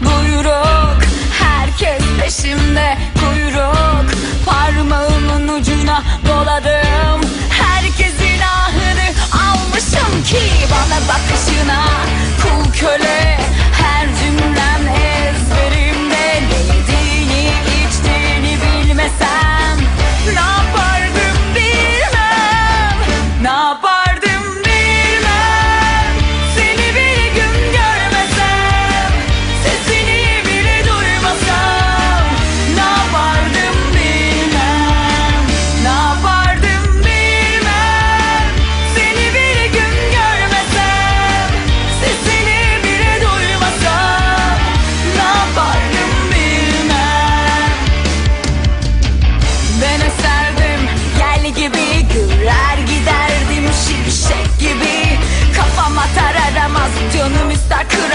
buyruk Herkes peşimde. Kuyruk Parmağımın ucuna doladım. Herkesin ahını almışım ki Bana bakışına. Kul köle 다 그래.